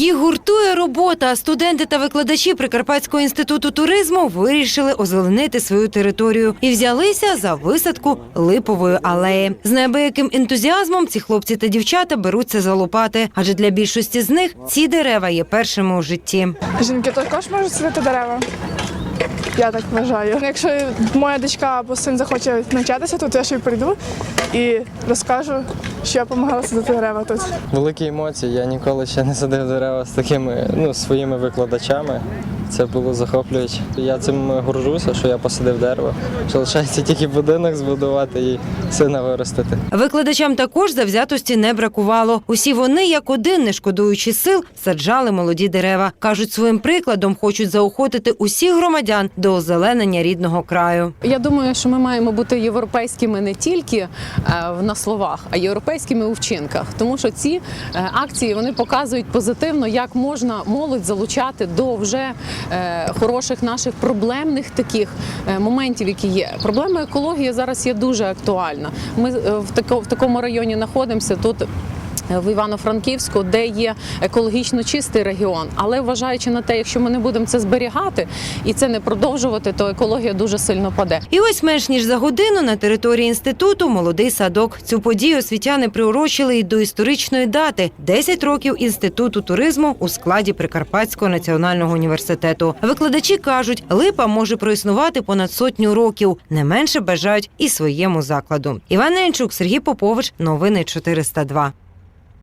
Їх гуртує робота. Студенти та викладачі Прикарпатського інституту туризму вирішили озеленити свою територію і взялися за висадку липової алеї. З неабияким ентузіазмом ці хлопці та дівчата беруться за лопати, адже для більшості з них ці дерева є першими у житті. Жінки також можуть садити дерева. Я так вважаю. Якщо моя дочка або син захоче навчатися то я ще прийду і розкажу, що я допомагала садити дерева тут. Великі емоції. Я ніколи ще не садив дерева з такими ну, своїми викладачами. Це було захоплююче. Я цим горжуся, що я посадив дерево. Що лишається тільки будинок збудувати і сина виростити. Викладачам також завзятості не бракувало. Усі вони, як один, не шкодуючи сил, саджали молоді дерева. кажуть, своїм прикладом хочуть заохотити усіх громадян до озеленення рідного краю. Я думаю, що ми маємо бути європейськими не тільки е, в- на словах, а європейськими у вчинках. Тому що ці е, акції вони показують позитивно, як можна молодь залучати до вже е, хороших наших проблемних таких е, моментів, які є. Проблема екології зараз є дуже актуальна. Ми е, в такому районі знаходимося тут. В Івано-Франківську, де є екологічно чистий регіон, але вважаючи на те, якщо ми не будемо це зберігати і це не продовжувати, то екологія дуже сильно паде. І ось менш ніж за годину на території інституту молодий садок. Цю подію освітяни приурочили й до історичної дати 10 років інституту туризму у складі Прикарпатського національного університету. Викладачі кажуть, липа може проіснувати понад сотню років. Не менше бажають і своєму закладу. Іван Ненчук, Сергій Попович, новини 402.